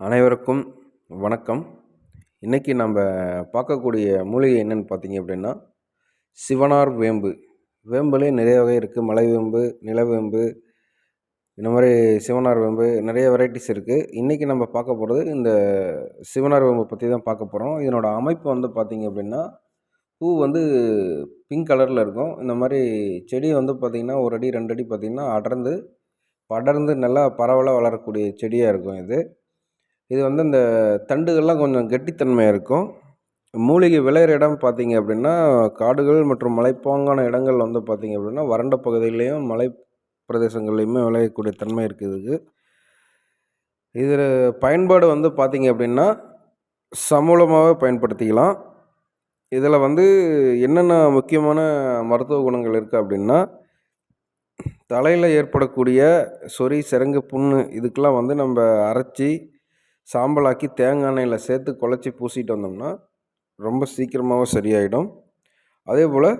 அனைவருக்கும் வணக்கம். இன்றைக்கி நம்ம பார்க்கக்கூடிய மூலிகை என்னென்னு பார்த்தீங்க அப்படின்னா சிவனார் வேம்பு. வேம்புலேயே நிறைய வகை இருக்குது மலை வேம்பு நிலவேம்பு இந்த மாதிரி சிவனார் வேம்பு நிறைய வெரைட்டிஸ் இருக்குது இன்றைக்கி நம்ம பார்க்க போகிறது இந்த சிவனார் வேம்பு பற்றி தான் பார்க்க போகிறோம் இதனோட அமைப்பு வந்து பார்த்திங்க அப்படின்னா பூ வந்து பிங்க் கலரில் இருக்கும். இந்த மாதிரி செடி வந்து பார்த்திங்கன்னா ஒரு அடி ரெண்டு அடி பார்த்திங்கன்னா அடர்ந்து படர்ந்து நல்லா பரவலாக வளரக்கூடிய செடியாக இருக்கும் இது. இது வந்து இந்த தண்டுகள்லாம் கொஞ்சம் கெட்டித்தன்மையாக இருக்கும். மூலிகை விளையிற இடம் பார்த்தீங்க அப்படின்னா காடுகள் மற்றும் மலைப்பாங்கான இடங்கள் வந்து பார்த்தீங்க அப்படின்னா வறண்ட பகுதியிலையும் மலை பிரதேசங்கள்லையுமே விளையக்கூடிய தன்மை இருக்குது இதுக்கு. இதில் பயன்பாடு வந்து பார்த்திங்க அப்படின்னா சமூலமாகவே பயன்படுத்திக்கலாம். இதில் வந்து என்னென்ன முக்கியமான மருத்துவ குணங்கள் இருக்குது அப்படின்னா தலையில் ஏற்படக்கூடிய சொறி சிறங்கு புண்ணு இதுக்கெலாம் வந்து நம்ம அரைச்சி சாம்பலாக்கி தேங்காய் எண்ணெயில் சேர்த்து குழச்சி பூசிட்டு வந்தோம்னா ரொம்ப சீக்கிரமாகவும் சரியாயிடும். அதே போல்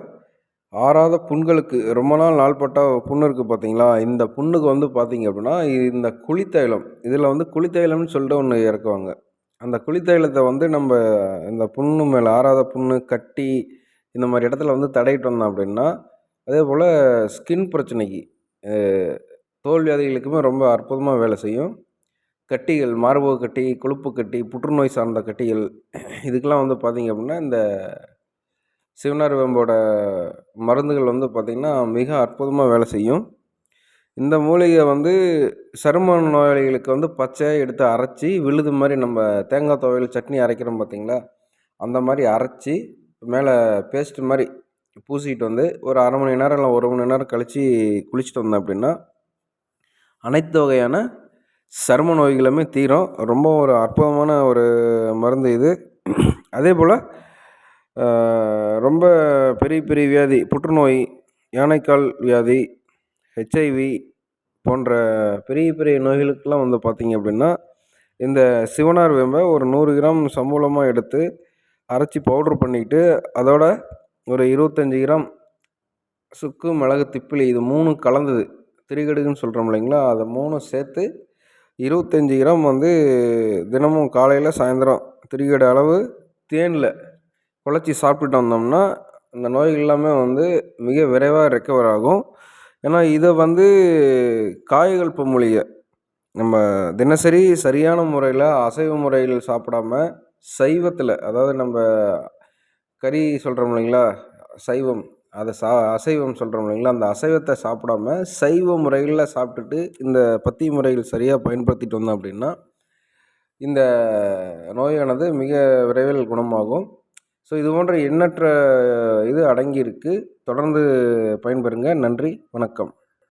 ஆறாத புண்களுக்கு ரொம்ப நாள் நாள்பட்ட புண்ணு இருக்குது பார்த்தீங்களா இந்த புண்ணுக்கு வந்து பார்த்தீங்க அப்படின்னா இந்த குளித்தைலம் இதில் வந்து குளித்தைலம்னு சொல்லிட்டு ஒன்று இறக்குவாங்க. அந்த குளித்தைலத்தை வந்து நம்ம இந்த புண்ணு மேலே ஆறாத புண்ணு கட்டி இந்த மாதிரி இடத்துல வந்து தடையிட்டு வந்தோம் அப்படின்னா அதே போல் ஸ்கின் பிரச்சனைக்கு தோல் வியாதிகளுக்குமே ரொம்ப அற்புதமாக வேலை செய்யும். கட்டிகள் மார்பக கட்டி கொழுப்பு கட்டி புற்றுநோய் சார்ந்த கட்டிகள். இதுக்கெல்லாம் வந்து பார்த்திங்க அப்படின்னா இந்த சிவனார் வேம்போட மருந்துகள் வந்து பார்த்திங்கன்னா மிக அற்புதமாக வேலை செய்யும். இந்த மூலிகை வந்து சரும நோயாளிகளுக்கு வந்து பச்சையாக எடுத்து அரைச்சி விழுது மாதிரி நம்ம தேங்காய் துவையில் சட்னி அரைக்கிறோம் பார்த்திங்களா? அந்த மாதிரி அரைச்சி மேலே பேஸ்ட்டு மாதிரி பூசிக்கிட்டு வந்து ஒரு அரை மணி நேரம் இல்லை ஒரு மணி நேரம் கழித்து குளிச்சுட்டு வந்தேன் அப்படின்னா அனைத்து வகையான சரும நோய்களுமே தீரும். ரொம்ப ஒரு அற்புதமான ஒரு மருந்து இது. அதே போல் ரொம்ப பெரிய பெரிய வியாதி புற்றுநோய் யானைக்கால் வியாதி ஹெச்ஐவி போன்ற பெரிய பெரிய நோய்களுக்கெல்லாம் வந்து பார்த்திங்க அப்படின்னா இந்த சிவனார் வேம்பை ஒரு நூறு கிராம் சமூலமாக எடுத்து அரைச்சி பவுட்ரு பண்ணிக்கிட்டு அதோட ஒரு இருபத்தஞ்சி கிராம் சுக்கு மிளகு திப்பிலி இது மூணும் கலந்தது. திரிகடுகுன்னு சொல்கிறோம் இல்லைங்களா? அதை மூணும் சேர்த்து இருபத்தஞ்சி கிராம் வந்து தினமும் காலையில் சாயந்தரம் திரிகடை அளவு தேனில் குழச்சி சாப்பிட்டுட்டு வந்தோம்னா இந்த நோய்கள் எல்லாமே வந்து மிக விரைவாக ரெக்கவர் ஆகும். ஏன்னா இதை வந்து காயகல்ப மூலிகை நம்ம தினசரி சரியான முறையில் அசைவ முறையில் சாப்பிடாம சைவத்தில் அதாவது நம்ம கறி சொல்கிறோம் இல்லைங்களா? சைவம். அதை சா அசைவம் சொல்கிறோம் இல்லைங்களா? அந்த அசைவத்தை சாப்பிடாம சைவ முறைகளில் சாப்பிட்டுட்டு இந்த பத்தி முறைகள் சரியாக பயன்படுத்திட்டு வந்தோம் அப்படின்னா இந்த நோயானது மிக விரைவில் குணமாகும். ஸோ இது போன்ற எண்ணற்ற இது அடங்கியிருக்கு. தொடர்ந்து பயன்பெறுங்க. நன்றி. வணக்கம்.